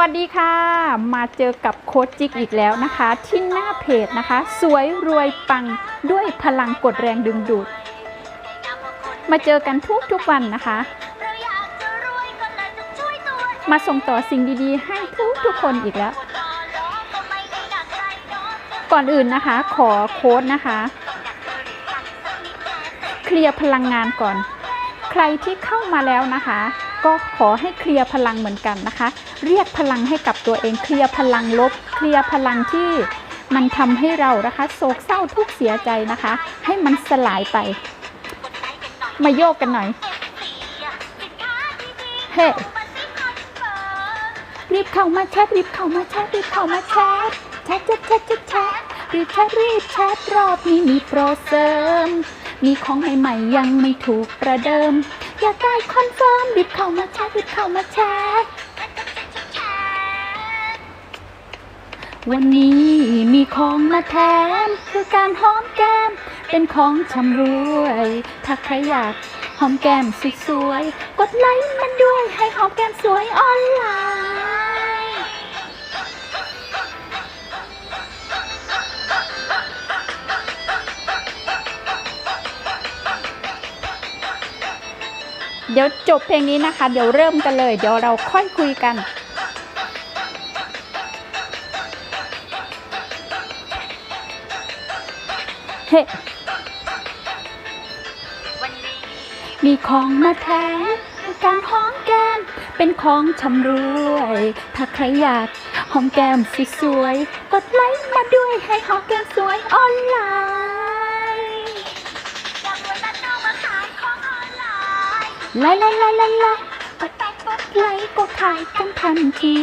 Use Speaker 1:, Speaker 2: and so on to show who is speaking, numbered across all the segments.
Speaker 1: วัสดีค่ะ มาเจอกับโค้ชจิกอีกแล้วนะคะ ที่หน้าเพจนะคะ สวยรวยปังด้วยพลังกดแรงดึงดูด มาเจอกันทุกทุกวันนะคะ มาส่งต่อสิ่งดีๆ ให้ทุกทุกคนอีกแล้ว ก่อนอื่นนะคะ ขอโค้ดนะคะ เคลียร์พลังงานก่อน ใครที่เข้ามาแล้วนะคะ ก็ขอให้เคลียร์พลังเหมือนกันนะคะ เรียกพลังให้กับตัวเองเคลียร์พลังลบ เคลียร์พลังที่มันทำให้เรานะคะโศกเศร้าทุกเสียใจนะคะ ให้มันสลายไป มาโยกกันหน่อย เฮ้รีบเข้ามาแชทรีบเข้ามาแชทรีบเข้ามาแชทแชทแชทแชทแชทแชทรีบแชทรีบแชทรอบนี้มีโปรเสริมมีของใหม่ๆยังไม่ถูกประเดิม อยากได้คอนเฟิร์มรีบเข้ามาแชทรีบเข้ามาแชทวันนี้มีของมาแถมคือการหอมแก้ม เป็นของชำรวย ถ้าใครอยากหอมแก้มสวยๆ กดไลค์มันด้วยให้หอมแก้มสวยออนไลน์ เดี๋ยวจบเพลงนี้นะคะ เดี๋ยวเริ่มกันเลย เดี๋ยวเราค่อยคุยกันเฮ้มีของมาแถมการหอมแก้มเป็นของชำรวย ถ้าใครอยากหอมแก้มสวยๆกดไลค์มาด้วยให้หอมแก้มสวยออนไลน์ ไลค์ไลค์ไลค์ไลค์ไลค์กดไลค์ก็ขายกันทันที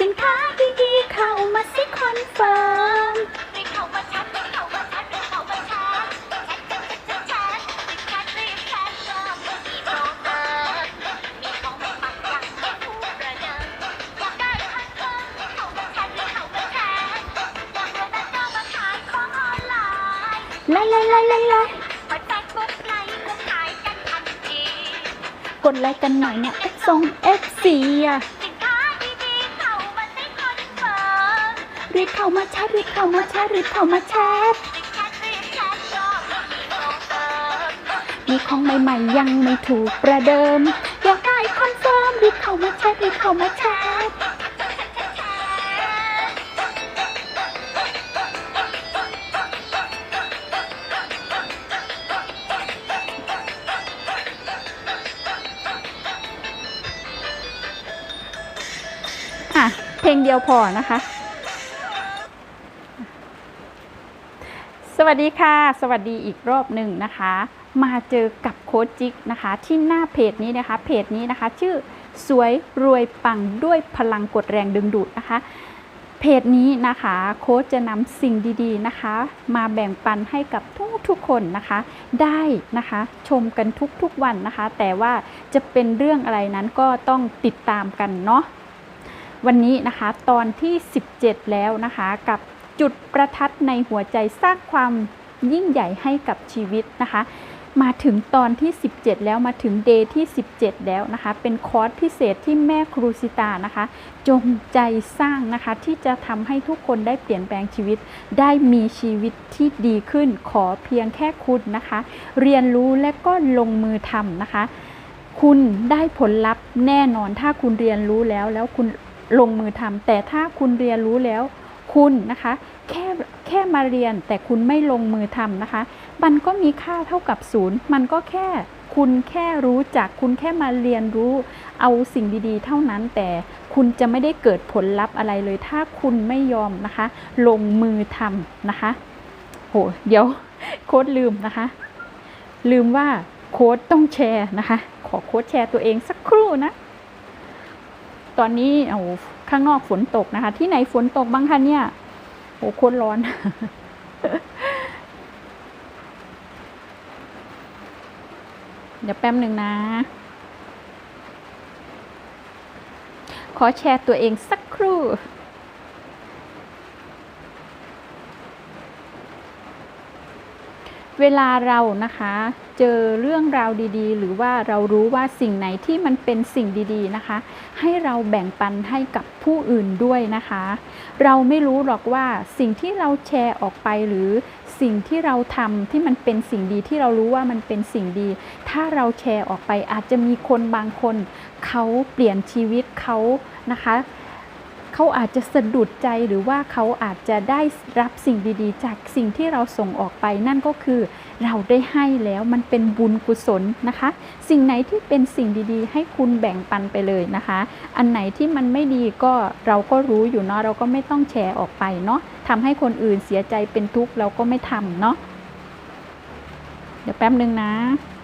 Speaker 1: สินค้าดีๆเข้ามาสิคอนเฟิร์มไลค์ไลค์ไลค์ไลค์ไล กดไลค์กันหน่อยเนี่ยส่ง F4 อะรีบเข้ามาแชทรีบเข้ามาแชทรีบเข้ามาแชทมีของใหม่ๆยังไม่ถูกประเดิมอยากได้คอนเฟิร์มรีบเข้ามาแชทรีบเข้ามาแชท เพลงเดียวพอนะคะ สวัสดีค่ะ สวัสดีอีกรอบหนึ่งนะคะ มาเจอกับโค้ชจิกนะคะ ที่หน้าเพจนี้นะคะ เพจนี้นะคะ ชื่อสวยรวยปังด้วยพลังกดแรงดึงดูดนะคะเพจนี้นะคะโค้ชจะนำสิ่งดีๆนะคะ มาแบ่งปันให้กับทุกๆคนนะคะ ได้นะคะชมกันทุกๆวันนะคะ แต่ว่าจะเป็นเรื่องอะไรนั้นก็ต้องติดตามกันเนาะ วันนี้นะคะตอนที่ 17 แล้วนะคะกับจุดประทัดในหัวใจสร้างความยิ่งใหญ่ให้กับชีวิตนะคะ มาถึงตอนที่ 17 แล้วมาถึงเดย์ที่ 17 แล้วนะคะ เป็นคอร์สพิเศษที่แม่ครูสิตานะคะ จงใจสร้างนะคะที่จะทำให้ทุกคนได้เปลี่ยนแปลงชีวิต ได้มีชีวิตที่ดีขึ้นขอเพียงแค่คุณนะคะ เรียนรู้และก็ลงมือทำนะคะ คุณได้ผลลัพธ์แน่นอนถ้าคุณเรียนรู้แล้วแล้วคุณ ลงมือทำแต่ถ้าคุณเรียนรู้แล้วคุณนะคะแค่แค่มาเรียนแต่คุณไม่ลงมือทำนะคะ มันก็มีค่าเท่ากับศูนย์มันก็แค่คุณแค่รู้จักคุณแค่มาเรียนรู้เอาสิ่งดีๆ เท่านั้นแต่คุณจะไม่ได้เกิดผลลัพธ์อะไรเลย ถ้าคุณไม่ยอมนะคะ ลงมือทำนะคะ โห เดี๋ยวโค้ดลืมนะคะ ลืมว่าโค้ดต้องแชร์นะคะ ขอโค้ดแชร์ตัวเองสักครู่นะ ตอนนี้โอ้ข้างนอกฝนตกนะคะ ที่ไหนฝนตกบ้างคะเนี่ยโอ้โคตรร้อน เดี๋ยวแป๊บหนึ่งนะ ขอแชร์ตัวเองสักครู่ เวลาเรานะคะเจอเรื่องราวดีๆ หรือว่าเรารู้ว่าสิ่งไหนที่มันเป็นสิ่งดีๆนะคะ ให้เราแบ่งปันให้กับผู้อื่นด้วยนะคะ เราไม่รู้หรอกว่าสิ่งที่เราแชร์ออกไปหรือสิ่งที่เราทำที่มันเป็นสิ่งดีที่เรารู้ว่ามันเป็นสิ่งดี ถ้าเราแชร์ออกไปอาจจะมีคนบางคน เขาเปลี่ยนชีวิตเขานะคะ เขาอาจจะสะดุดใจหรือว่าเขาอาจจะได้รับสิ่งดีๆ จากสิ่งที่เราส่งออกไปนั่นก็คือเราได้ให้แล้วมันเป็นบุญกุศลนะคะ สิ่งไหนที่เป็นสิ่งดีๆ ให้คุณแบ่งปันไปเลยนะคะ อันไหนที่มันไม่ดีก็เราก็รู้อยู่เนาะเราก็ไม่ต้องแชร์ออกไปเนาะทำให้คนอื่นเสียใจเป็นทุกข์เราก็ไม่ทำเนาะเดี๋ยวแป๊บนึงนะอะ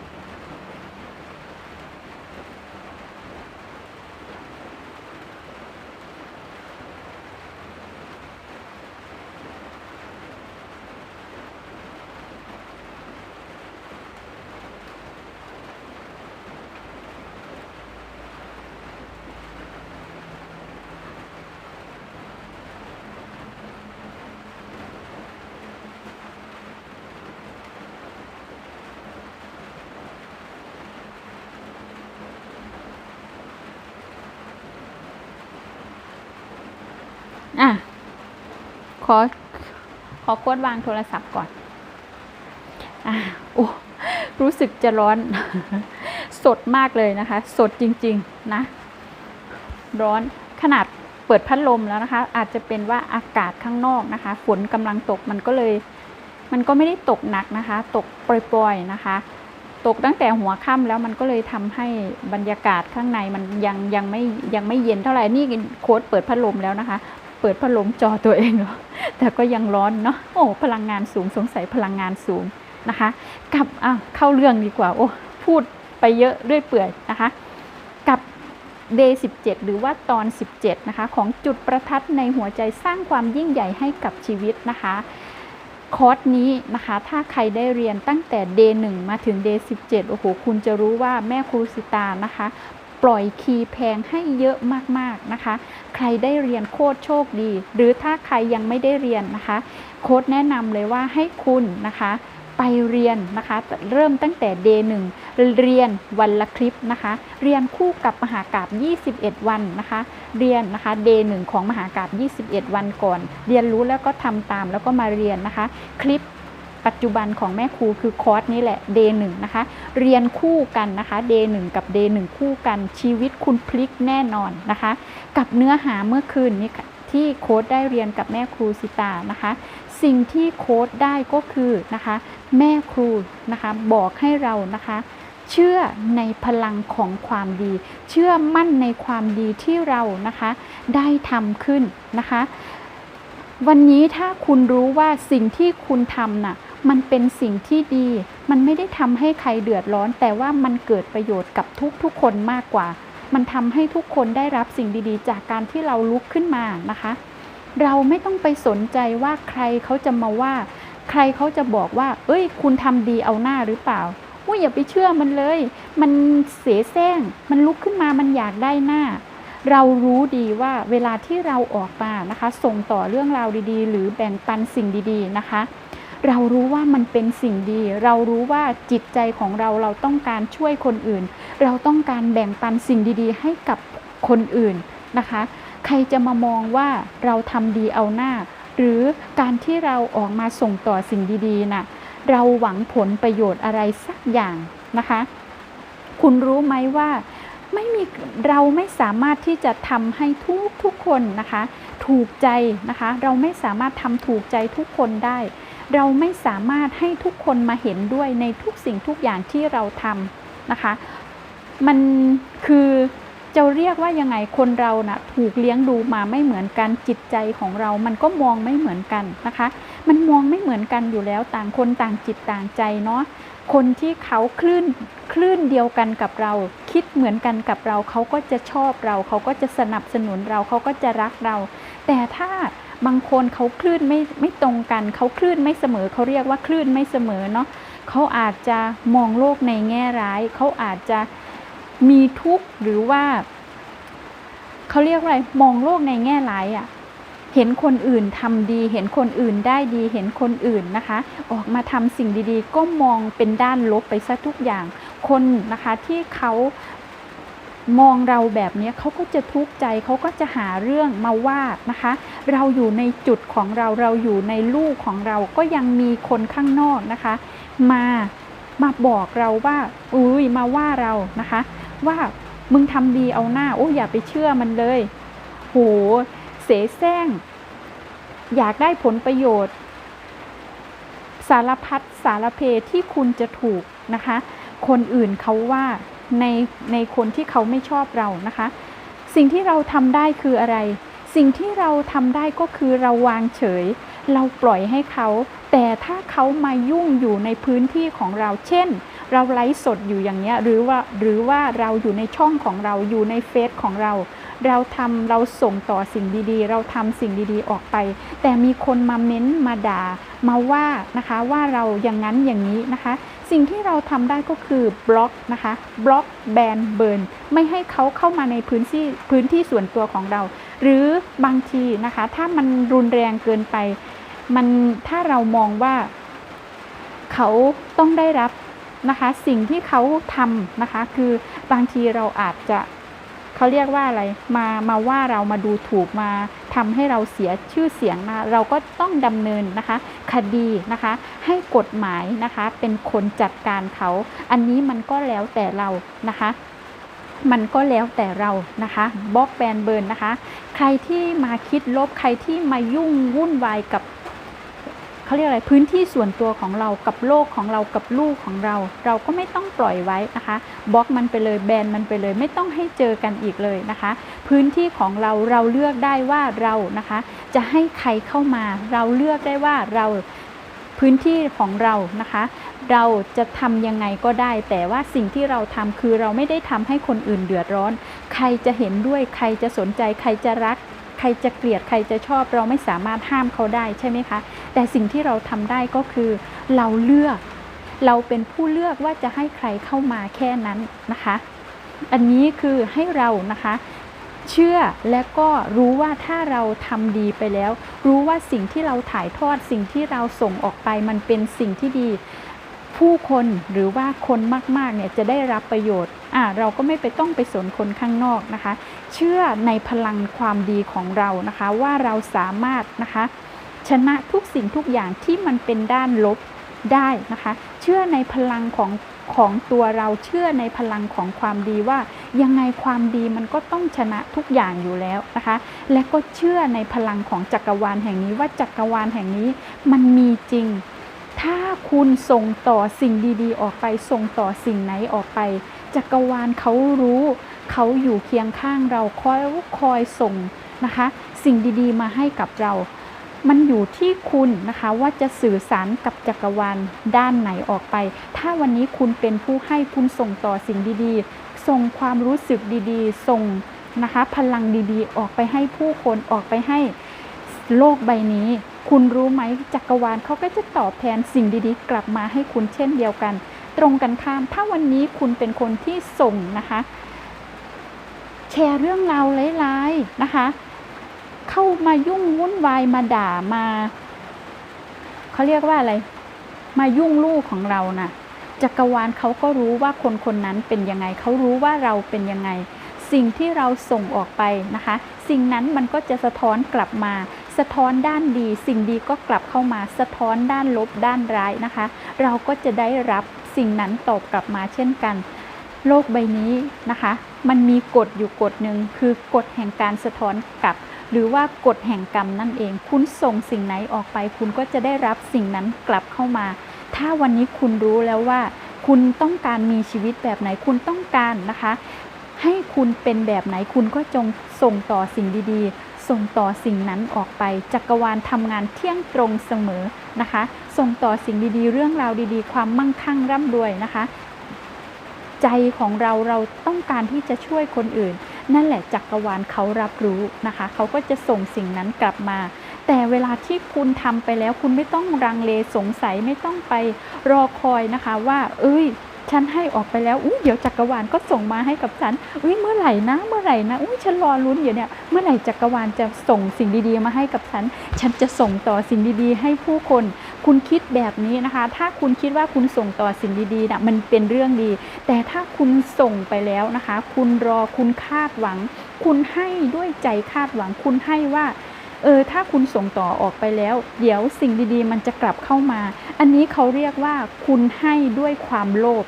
Speaker 1: ขอ ขอโค้ดวางโทรศัพท์ก่อนอะโอ้รู้สึกจะร้อน สดมากเลยนะคะ สดจริง ๆ นะ ร้อนขนาดเปิดพัดลมแล้วนะคะ อาจจะเป็นว่าอากาศข้างนอกนะคะ ฝนกำลังตกมันก็เลย มันก็ไม่ได้ตกหนักนะคะ ตกปล่อยๆนะคะ ตกตั้งแต่หัวค่ำแล้วมันก็เลยทำให้บรรยากาศข้างในมันยังยังไม่ยังไม่เย็นเท่าไหร่นี่โค้ดเปิดพัดลมแล้วนะคะ เปิดพัดลมจอตัวเองเหรอแต่ก็ยังร้อนเนาะโอ้พลังงานสูงสงสัยพลังงานสูงนะคะกับอะเข้าเรื่องดีกว่าโอ้พูดไปเยอะเรื่อยเปื่อยนะคะกับ Day 17 หรือว่าตอน 17 นะคะ ของจุดประทัดในหัวใจสร้างความยิ่งใหญ่ให้กับชีวิตนะคะ คอร์สนี้นะคะ ถ้าใครได้เรียนตั้งแต่ Day 1 มาถึง Day 17 โอ้โห คุณจะรู้ว่าแม่ครูสิตานะคะ ปล่อยคีย์แพงให้เยอะมาก ๆ นะคะ ใครได้เรียนโคตรโชคดี หรือถ้าใครยังไม่ได้เรียนนะคะ โค้ดแนะนำเลยว่าให้คุณนะคะไปเรียนนะคะเริ่มตั้งแต่ Day 1เรียนวันละคลิปนะคะ เรียนคู่กับมหากราบ21 วันนะคะ เรียนนะคะ Day 1ของมหากราบ21 วันก่อน เรียนรู้แล้วก็ทำตามแล้วก็มาเรียนนะคะ คลิป ปัจจุบันของแม่ครูคือคอร์สนี้แหละ Day 1นะคะ เรียนคู่กันนะคะ Day 1กับ Day 1คู่กันชีวิตคุณพลิกแน่นอนนะคะ กับเนื้อหาเมื่อคืนนี้ค่ที่โค้ดได้เรียนกับแม่ครูสิตานะคะ สิ่งที่โค้ดได้ก็คือนะคะ แม่ครูนะคะบอกให้เรานะคะเชื่อในพลังของความดี เชื่อมั่นในความดีที่เรานะคะ ได้ทำขึ้นนะคะ วันนี้ถ้าคุณรู้ว่าสิ่งที่คุณทำน่ะ มันเป็นสิ่งที่ดี มันไม่ได้ทำให้ใครเดือดร้อน แต่ว่ามันเกิดประโยชน์กับทุกๆคนมากกว่า มันทำให้ทุกคนได้รับสิ่งดีๆ จากการที่เราลุกขึ้นมานะคะ เราไม่ต้องไปสนใจว่าใครเขาจะมาว่า ใครเขาจะบอกว่า เอ้ย คุณทำดีเอาหน้าหรือเปล่าอุ้ยอย่าไปเชื่อมันเลย มันเสียแซงมันลุกขึ้นมามันอยากได้หน้า เรารู้ดีว่าเวลาที่เราออกมานะคะ ส่งต่อเรื่องราวดีๆ หรือแบ่งปันสิ่งดีๆนะคะ เรารู้ว่ามันเป็นสิ่งดี เรารู้ว่าจิตใจของเราเราต้องการช่วยคนอื่น เราต้องการแบ่งปันสิ่งดีๆ ให้กับคนอื่นนะคะ ใครจะมามองว่าเราทำดีเอาหน้า หรือการที่เราออกมาส่งต่อสิ่งดีๆน่ะเราหวังผลประโยชน์อะไรสักอย่างนะคะ คุณรู้ไหมว่าไม่มีเราไม่สามารถที่จะทำให้ทุกทุกคนนะคะ ถูกใจนะคะ เราไม่สามารถทำถูกใจทุกคนได้ เราไม่สามารถให้ทุกคนมาเห็นด้วยในทุกสิ่งทุกอย่างที่เราทำนะคะ มันคือจะเรียกว่ายังไงคนเรานะ่ะถูกเลี้ยงดูมาไม่เหมือนกันจิตใจของเรา มันก็มองไม่เหมือนกันนะคะ มันมองไม่เหมือนกันอยู่แล้วต่างคนต่างจิตต่างใจเนาะคนที่เขาคลื่นคลื่นเดียวกันกับเรา คิดเหมือนกันกับเรา เขาก็จะชอบเรา เขาก็จะสนับสนุนเราเขาก็จะรักเรา แต่ถ้า บางคนเขาคลื่นไม่ไม่ตรงกัน เขาคลื่นไม่เสมอ เขาเรียกว่าคลื่นไม่เสมอเนาะเขาอาจจะมองโลกในแง่ร้าย เขาอาจจะมีทุกข์หรือว่าเขาเรียกว่าอะไรมองโลกในแง่ร้ายอะ่ะเห็นคนอื่นทำดี เห็นคนอื่นได้ดี เห็นคนอื่นนะคะ ออกมาทำสิ่งดีๆ ก็มองเป็นด้านลบไปซะทุกอย่าง คนนะคะที่เขา มองเราแบบนี้เขาก็จะทุกข์ใจเขาก็จะหาเรื่องมาว่านะคะ เราอยู่ในจุดของเราเราอยู่ในลูกของเราก็ยังมีคนข้างนอกนะคะ มามาบอกเราว่าอุ้ยมาว่าเรานะคะ ว่ามึงทำดีเอาหน้าโอ้อย่าไปเชื่อมันเลยโหเสแสร้ง อยากได้ผลประโยชน์ สารพัดสารเพที่คุณจะถูกนะคะ คนอื่นเขาว่า ในในคนที่เขาไม่ชอบเรานะคะ สิ่งที่เราทำได้คืออะไร สิ่งที่เราทำได้ก็คือเราวางเฉย เราปล่อยให้เขา แต่ถ้าเขามายุ่งอยู่ในพื้นที่ของเรา เช่น เราไลฟ์สดอยู่อย่างเงี้ยหรือว่าหรือว่าเราอยู่ในช่องของเราอยู่ในเฟซของเราเราทำเราส่งต่อสิ่งดีๆ เราทำสิ่งดีๆออกไป แต่มีคนมาเม้นมาด่ามาว่านะคะว่าเราอย่างนั้นอย่างนี้นะคะ สิ่งที่เราทำได้ก็คือบล็อกนะคะบล็อกแบนเบิร์นไม่ให้เขาเข้ามาในพื้นที่พื้นที่ส่วนตัวของเรา หรือบางทีนะคะ ถ้ามันรุนแรงเกินไป มันถ้าเรามองว่า เขาต้องได้รับนะคะ สิ่งที่เขาทำนะคะ คือบางทีเราอาจจะ เขาเรียกว่าอะไรมามาว่าเรามาดูถูกมาทำให้เราเสียชื่อเสียงมาเราก็ต้องดำเนินนะคะ คดีนะคะ ให้กฎหมายนะคะ เป็นคนจัดการเขา อันนี้มันก็แล้วแต่เรานะคะมันก็แล้วแต่เรานะคะบล็อกแบนเบิร์นนะคะ ใครที่มาคิดลบใครที่มายุ่งวุ่นวายกับ เขาเรียกอะไรพื้นที่ส่วนตัวของเรากับโลกของเรากับลูกของเรา เราก็ไม่ต้องปล่อยไว้นะคะบล็อกมันไปเลยแบนมันไปเลย ไม่ต้องให้เจอกันอีกเลยนะคะ พื้นที่ของเราเราเลือกได้ว่าเรานะคะ จะให้ใครเข้ามา เราเลือกได้ว่าเราพื้นที่ของเรานะคะ เราจะทำยังไงก็ได้ แต่ว่าสิ่งที่เราทำคือเราไม่ได้ทำให้คนอื่นเดือดร้อน ใครจะเห็นด้วยใครจะสนใจ ใครจะรัก ใครจะเกลียดใครจะชอบ เราไม่สามารถห้ามเขาได้ใช่ไหมคะ แต่สิ่งที่เราทำได้ก็คือเราเลือกเราเป็นผู้เลือกว่าจะให้ใครเข้ามาแค่นั้นนะคะ อันนี้คือให้เรานะคะเชื่อและก็รู้ว่าถ้าเราทำดีไปแล้ว รู้ว่าสิ่งที่เราถ่ายทอดสิ่งที่เราส่งออกไปมันเป็นสิ่งที่ดี ผู้คนหรือว่าคนมากๆเนี่ยจะได้รับประโยชน์อ่าเราก็ไม่ไปต้องไปสนคนข้างนอกนะคะ เชื่อในพลังความดีของเรานะคะว่าเราสามารถนะคะ ชนะทุกสิ่งทุกอย่างที่มันเป็นด้านลบได้นะคะ เชื่อในพลังของของตัวเราเชื่อในพลังของความดีว่า ยังไงความดีมันก็ต้องชนะทุกอย่างอยู่แล้วนะคะ และก็เชื่อในพลังของจักรวาลแห่งนี้ว่าจักรวาลแห่งนี้มันมีจริง ถ้าคุณส่งต่อสิ่งดีๆ ออกไปส่งต่อสิ่งไหนออกไป จักรวาลเขารู้ เขาอยู่เคียงข้างเราคอยคอยส่งนะคะ สิ่งดีๆ มาให้กับเรา มันอยู่ที่คุณนะคะว่าจะสื่อสารกับจักรวาลด้านไหนออกไป ถ้าวันนี้คุณเป็นผู้ให้คุณส่งต่อสิ่งดีๆ ส่งความรู้สึกดีๆ ส่งนะคะพลังดีๆ ออกไปให้ผู้คนออกไปให้โลกใบนี้ คุณรู้ไหมจักรวาลเขาก็จะตอบแทนสิ่งดีๆ กลับมาให้คุณเช่นเดียวกัน ตรงกันข้าม ถ้าวันนี้คุณเป็นคนที่ส่งนะคะ แชร์เรื่องราวร้ายๆนะคะ เข้ามายุ่งวุ่นวายมาด่ามาเขาเรียกว่าอะไร มายุ่งลูกของเรานะ่ะจักรวาลเขาก็รู้ว่าคนคนนั้นเป็นยังไงเขารู้ว่าเราเป็นยังไง สิ่งที่เราส่งออกไปนะคะ สิ่งนั้นมันก็จะสะท้อนกลับมา สะท้อนด้านดี สิ่งดีก็กลับเข้ามา สะท้อนด้านลบด้านร้ายนะคะ เราก็จะได้รับสิ่งนั้นตอบกลับมาเช่นกัน โลกใบนี้นะคะ มันมีกฎอยู่กฎหนึ่งคือกฎแห่งการสะท้อนกลับ หรือว่ากฎแห่งกรรมนั่นเอง คุณส่งสิ่งไหนออกไป คุณก็จะได้รับสิ่งนั้นกลับเข้ามา ถ้าวันนี้คุณรู้แล้วว่า คุณต้องการมีชีวิตแบบไหนคุณต้องการนะคะ ให้คุณเป็นแบบไหนคุณก็จงส่งต่อสิ่งดีๆ ส่งต่อสิ่งนั้นออกไป จักรวาลทำงานเที่ยงตรงเสมอนะคะ ส่งต่อสิ่งดีๆ เรื่องราวดีๆ ความมั่งคั่งร่ำรวยนะคะ ใจของเราเราต้องการที่จะช่วยคนอื่น นั่นแหละจักรวาลเขารับรู้นะคะ เขาก็จะส่งสิ่งนั้นกลับมา แต่เวลาที่คุณทำไปแล้ว คุณไม่ต้องรังเลสงสัยไม่ต้องไปรอคอยนะคะ ว่า เอ้ยฉันให้ออกไปแล้วอุ้ยเดี๋ยวจักรวาลก็ส่งมาให้กับฉันอุ้ยเมื่อไหร่นะเมื่อไหร่นะอุ้ยฉันรอลุ้นอยู่เนี่ยเมื่อไหร่จักรวาลจะส่งสิ่งดีๆมาให้กับฉัน ฉันจะส่งต่อสิ่งดีๆ ให้ผู้คน คุณคิดแบบนี้นะคะ ถ้าคุณคิดว่าคุณส่งต่อสิ่งดีๆนะมันเป็นเรื่องดี แต่ถ้าคุณส่งไปแล้วนะคะ คุณรอคุณคาดหวัง คุณให้ด้วยใจคาดหวัง คุณให้ว่าเออถ้าคุณส่งต่อออกไปแล้ว เดี๋ยวสิ่งดีๆ มันจะกลับเข้ามา อันนี้เขาเรียกว่า คุณให้ด้วยความโลภ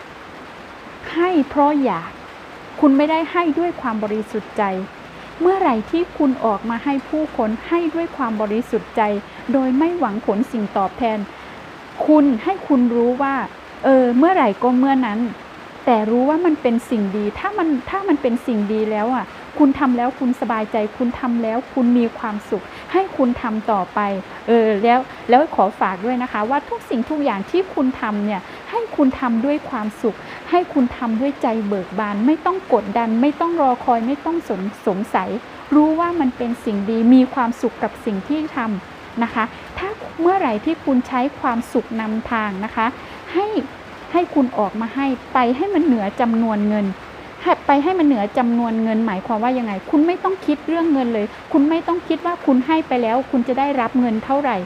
Speaker 1: ให้เพราะอยาก คุณไม่ได้ให้ด้วยความบริสุทธิ์ใจ เมื่อไหร่ที่คุณออกมาให้ผู้คนให้ด้วยความบริสุทธิ์ใจ โดยไม่หวังผลสิ่งตอบแทน คุณให้คุณรู้ว่า เออ เมื่อไหร่ก็เมื่อนั้น แต่รู้ว่ามันเป็นสิ่งดี ถ้ามันถ้ามันเป็นสิ่งดีแล้วอะ คุณทำแล้วคุณสบายใจ คุณทำแล้วคุณมีความสุข ให้คุณทำต่อไป เออแล้วแล้วขอฝากด้วยนะคะ ว่าทุกสิ่งทุกอย่างที่คุณทำเนี่ยให้คุณทำด้วยความสุข ให้คุณทำด้วยใจเบิกบาน ไม่ต้องกดดัน ไม่ต้องรอคอยไม่ต้องสนสงสัย รู้ว่ามันเป็นสิ่งดีมีความสุขกับสิ่งที่ทำนะคะ ถ้าเมื่อไหร่ที่คุณใช้ความสุขนำทางนะคะ ให้ให้คุณออกมาให้ไปให้มันเหนือจำนวนเงิน ไปให้มันเหนือจำนวนเงินหมายความว่ายังไง คุณไม่ต้องคิดเรื่องเงินเลย คุณไม่ต้องคิดว่าคุณให้ไปแล้ว คุณจะได้รับเงินเท่าไหร่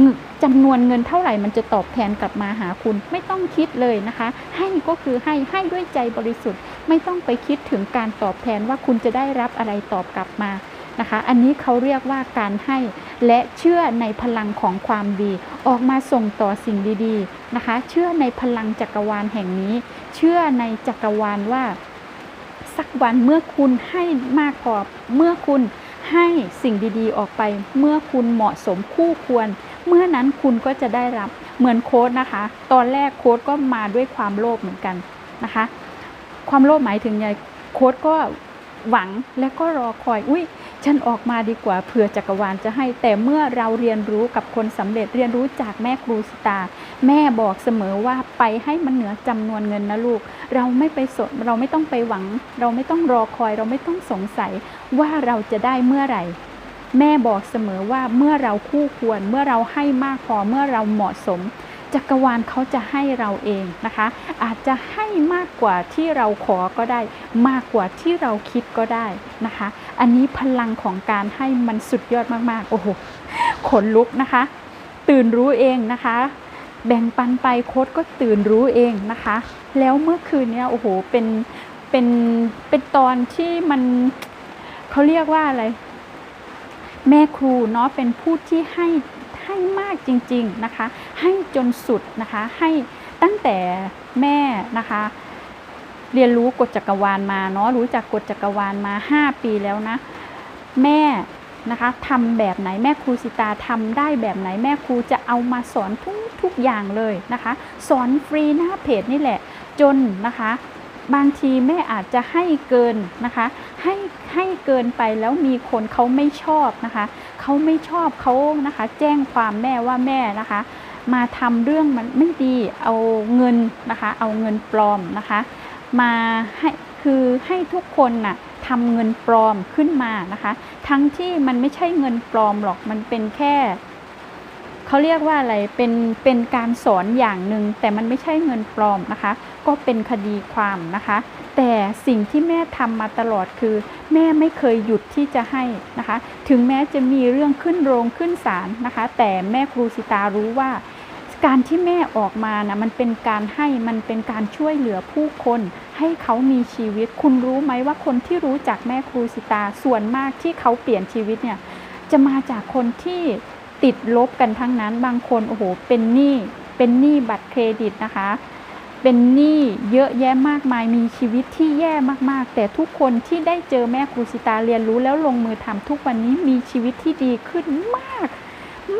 Speaker 1: เงินจำนวนเงินเท่าไหร่มันจะตอบแทนกลับมาหาคุณไม่ต้องคิดเลยนะคะ ให้ก็คือให้ให้ด้วยใจบริสุทธิ์ ไม่ต้องไปคิดถึงการตอบแทนว่าคุณจะได้รับอะไรตอบกลับมานะคะ อันนี้เขาเรียกว่าการให้และเชื่อในพลังของความดี ออกมาส่งต่อสิ่งดีๆนะคะ เชื่อในพลังจักรวาลแห่งนี้ เชื่อในจักรวาลว่า สักวันเมื่อคุณให้มากพอเมื่อคุณให้สิ่งดีๆออกไป เมื่อคุณเหมาะสมคู่ควร เมื่อนั้นคุณก็จะได้รับเหมือนโค้ดนะคะ ตอนแรกโค้ดก็มาด้วยความโลภเหมือนกันนะคะ ความโลภหมายถึงไงโค้ดก็หวังและก็รอคอยอุ้ย ฉันออกมาดีกว่าเผื่อจักรวาลจะให้ แต่เมื่อเราเรียนรู้กับคนสำเร็จเรียนรู้จากแม่ครูสตา แม่บอกเสมอว่าไปให้มันเหนือจำนวนเงินนะลูก เราไม่ไปสนเราไม่ต้องไปหวัง เราไม่ต้องรอคอย เราไม่ต้องสงสัยว่าเราจะได้เมื่อไหร่ แม่บอกเสมอว่าเมื่อเราคู่ควร เมื่อเราให้มากพอเมื่อเราเหมาะสม จักรวาลเขาจะให้เราเองนะคะ อาจจะให้มากกว่าที่เราขอก็ได้ มากกว่าที่เราคิดก็ได้นะคะ อันนี้พลังของการให้มันสุดยอดมากๆ โอ้โหขนลุกนะคะ ตื่นรู้เองนะคะ แบ่งปันไปโค้ดก็ตื่นรู้เองนะคะ แล้วเมื่อคืนเนี้ยโอ้โหเป็นเป็นเป็นตอนที่มันเขาเรียกว่าอะไร แม่ครูเนาะเป็นผู้ที่ให้ ให้มากจริงๆนะคะ ให้จนสุดนะคะให้ตั้งแต่แม่นะคะเรียนรู้กฎจักรวาลมาเนาะรู้จักกฎจักรวาลมา 5 ปีแล้วนะ แม่นะคะทำแบบไหนแม่ครูสิตาทำได้แบบไหนแม่ครูจะเอามาสอนทุกทุกอย่างเลยนะคะ สอนฟรีหน้าเพจนี่แหละ จนนะคะ บางทีแม่อาจจะให้เกินนะคะ ให้ให้เกินไปแล้วมีคนเขาไม่ชอบนะคะ เขาไม่ชอบเขานะคะ แจ้งความแม่ว่าแม่นะคะ มาทำเรื่องมันไม่ดีเอาเงินนะคะ เอาเงินปลอมนะคะ มาให้คือให้ทุกคนน่ะทำเงินปลอมขึ้นมานะคะ ทั้งที่มันไม่ใช่เงินปลอมหรอกมันเป็นแค่ เขาเรียกว่าอะไรเป็นเป็นการสอนอย่างหนึ่งแต่มันไม่ใช่เงินปลอมนะคะ ก็เป็นคดีความนะคะ แต่สิ่งที่แม่ทำมาตลอดคือ แม่ไม่เคยหยุดที่จะให้นะคะ ถึงแม้จะมีเรื่องขึ้นโรงขึ้นศาลนะคะ แต่แม่ครูสิตารู้ว่าการที่แม่ออกมานะมันเป็นการให้มันเป็นการช่วยเหลือผู้คน ให้เขามีชีวิต คุณรู้ไหมว่าคนที่รู้จักแม่ครูสิตาส่วนมากที่เขาเปลี่ยนชีวิตเนี่ยจะมาจากคนที่ ติดลบกันทั้งนั้น บางคนโอ้โหเป็นหนี้เป็นหนี้บัตรเครดิตนะคะ เป็นหนี้เยอะแยะมากมายมีชีวิตที่แย่มากๆ แต่ทุกคนที่ได้เจอแม่ครูสิตาเรียนรู้แล้วลงมือทำทุกวันนี้มีชีวิตที่ดีขึ้นมาก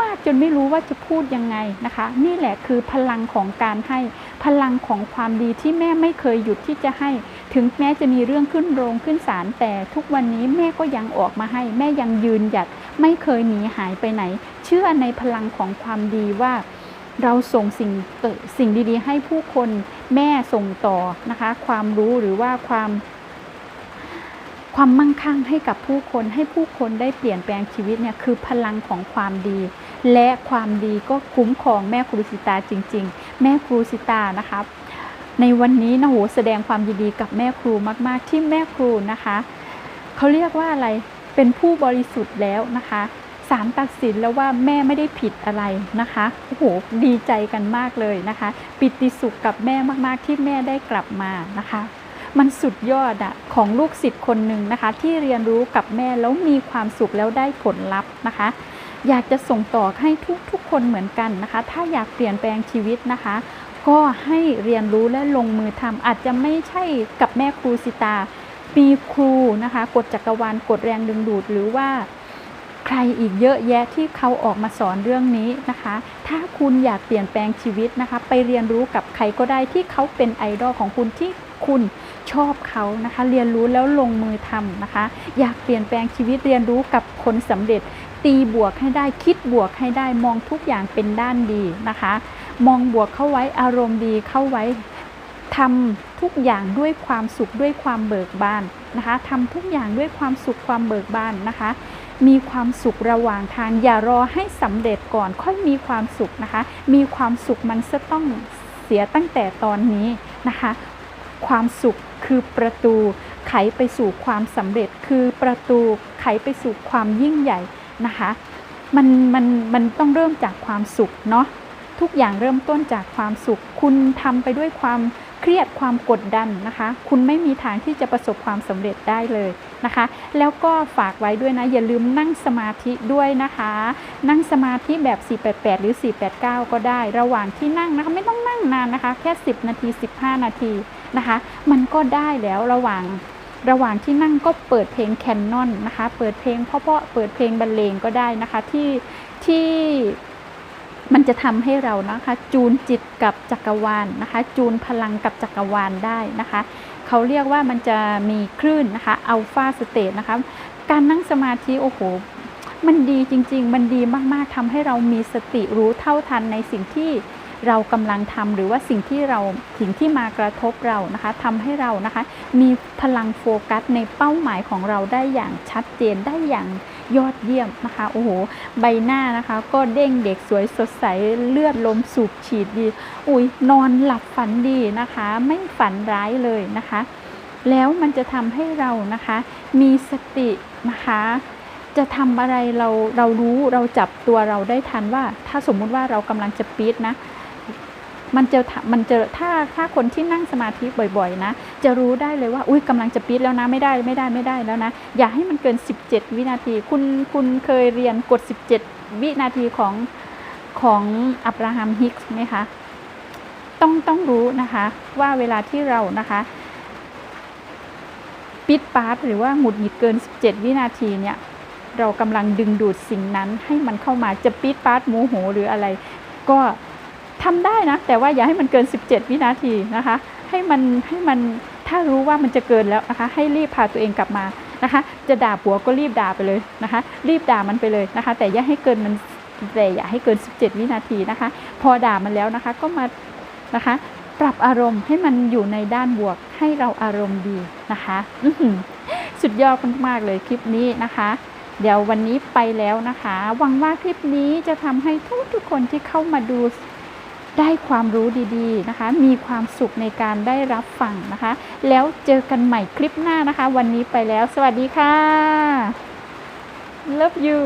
Speaker 1: มากจนไม่รู้ว่าจะพูดยังไงนะคะ นี่แหละคือพลังของการให้พลังของความดีที่แม่ไม่เคยหยุดที่จะให้ ถึงแม้จะมีเรื่องขึ้นโรงขึ้นศาลแต่ทุกวันนี้แม่ก็ยังออกมาให้ แม่ยังยืนหยัด ไม่เคยหนีหายไปไหน เชื่อในพลังของความดีว่าเราส่งสิ่งสิ่งดีๆ ให้ผู้คนแม่ส่งต่อนะคะ ความรู้หรือว่าความความมั่งคั่งให้กับผู้คนให้ผู้คนได้เปลี่ยนแปลงชีวิตเนี่ยคือพลังของความดี และความดีก็คุ้มครองแม่ครูสิตาจริง ๆ แม่ครูสิตานะคะในวันนี้นะโหแสดงความยินดีกับแม่ครูมาก ๆ ที่แม่ครูนะคะเขาเรียกว่าอะไร เป็นผู้บริสุทธิ์แล้วนะคะศาลตัดสินแล้วว่าแม่ไม่ได้ผิดอะไรนะคะโอ้โหดีใจกันมากเลยนะคะ ปิติสุขกับแม่มากๆที่แม่ได้กลับมานะคะ มันสุดยอดอะของลูกศิษย์คนหนึ่งนะคะ ที่เรียนรู้กับแม่แล้วมีความสุขแล้วได้ผลลัพธ์นะคะ อยากจะส่งต่อให้ทุกทุกคนเหมือนกันนะคะ ถ้าอยากเปลี่ยนแปลงชีวิตนะคะ ก็ให้เรียนรู้และลงมือทำอาจจะไม่ใช่กับแม่ครูสิตา มีครูนะคะกฎจักรวาลกฎแรงดึงดูดหรือว่าใครอีกเยอะแยะที่เขาออกมาสอนเรื่องนี้นะคะ ถ้าคุณอยากเปลี่ยนแปลงชีวิตนะคะ ไปเรียนรู้กับใครก็ได้ที่เขาเป็นไอดอลของคุณที่คุณชอบเขานะคะ เรียนรู้แล้วลงมือทำนะคะ อยากเปลี่ยนแปลงชีวิตเรียนรู้กับคนสำเร็จ ตีบวกให้ได้คิดบวกให้ได้มองทุกอย่างเป็นด้านดีนะคะ มองบวกเข้าไว้อารมณ์ดีเข้าไว้ ทำทุกอย่างด้วยความสุขด้วยความเบิกบานนะคะทำทุกอย่างด้วยความสุขความเบิกบานนะคะ มีความสุขระหว่างทางอย่ารอให้สำเร็จก่อนค่อยมีความสุขนะคะ มีความสุขมันจะต้องเสียตั้งแต่ตอนนี้นะคะ ความสุขคือประตูไขไปสู่ความสำเร็จคือประตูไขไปสู่ความยิ่งใหญ่นะคะ มันมันมันต้องเริ่มจากความสุขเนาะทุกอย่างเริ่มต้นจากความสุข คุณทำไปด้วยความ เครียดความกดดันนะคะ คุณไม่มีทางที่จะประสบความสำเร็จได้เลยนะคะ แล้วก็ฝากไว้ด้วยนะ อย่าลืมนั่งสมาธิด้วยนะคะ นั่งสมาธิแบบ 488 หรือ 489 ก็ได้ ระหว่างที่นั่งนะคะ ไม่ต้องนั่งนานนะคะ แค่ 10 นาที 15 นาทีนะคะ มันก็ได้แล้วระหว่างระหว่างที่นั่งก็เปิดเพลงแคนนอนนะคะ เปิดเพลงเพราะๆเปิดเพลงบรรเลงก็ได้นะคะที่ที่ มันจะทำให้เรานะคะจูนจิตกับจักรวาลนะคะ จูนพลังกับจักรวาลได้นะคะเขาเรียกว่ามันจะมีคลื่นนะคะอัลฟาสเตทนะคะการนั่งสมาธิโอ้โหมันดีจริง ๆ มันดีมากๆทำให้เรามีสติรู้เท่าทันในสิ่งที่เรากำลังทำหรือว่าสิ่งที่เราสิ่งที่มากระทบเรานะคะทำให้เรานะคะ มีพลังโฟกัสในเป้าหมายของเราได้อย่างชัดเจนได้อย่าง ยอดเยี่ยมนะคะ โอ้โห ใบหน้านะคะ ก็เด้งเด็กสวยสดใสเลือดลมสูบฉีดดี อุ้ยนอนหลับฝันดีนะคะ ไม่ฝันร้ายเลยนะคะ แล้วมันจะทำให้เรานะคะ มีสตินะคะจะทำอะไรเราเรารู้เราจับตัวเราได้ทันว่า ถ้าสมมุติว่าเรากำลังจะปี๊ดนะ มันจะมันจะถ้าถ้าคนที่นั่งสมาธิบ่อยๆ นะ จะรู้ได้เลยว่า อุ้ยกำลังจะปีดแล้วนะไม่ได้ไม่ได้ไม่ได้แล้วนะ อย่าให้มันเกิน 17 วินาที คุณคุณเคยเรียนกฎ 17 วินาทีของของอับราฮัมฮิกส์ไหมคะต้องต้องรู้นะคะว่าเวลาที่เรานะคะปิดปาร์ตหรือว่าหงุดหงิดเกิน 17 วินาทีเนี่ยเรากำลังดึงดูดสิ่งนั้นให้มันเข้ามาจะปี๊ดปาร์ตโมโหหรืออะไร ก็ ทำได้นะ แต่ว่าอย่าให้มันเกิน 17 วินาทีนะคะ ให้มันให้มันถ้ารู้ว่ามันจะเกินแล้วนะคะ ให้รีบพาตัวเองกลับมานะคะ จะด่าผัวก็รีบด่าไปเลยนะคะ รีบด่ามันไปเลยนะคะ แต่อย่าให้เกินมันแต่อย่าให้เกิน 17 วินาทีนะคะ พอด่ามันแล้วนะคะก็มานะคะ ปรับอารมณ์ให้มันอยู่ในด้านบวกให้เราอารมณ์ดีนะคะสุดยอดมากๆเลยคลิปนี้นะคะ เดี๋ยววันนี้ไปแล้วนะคะหวังว่าคลิปนี้จะทำให้ทุกๆคนที่เข้ามาดู ได้ความรู้ดีๆนะคะ มีความสุขในการได้รับฟังนะคะ แล้วเจอกันใหม่คลิปหน้านะคะ วันนี้ไปแล้ว สวัสดีค่ะ love you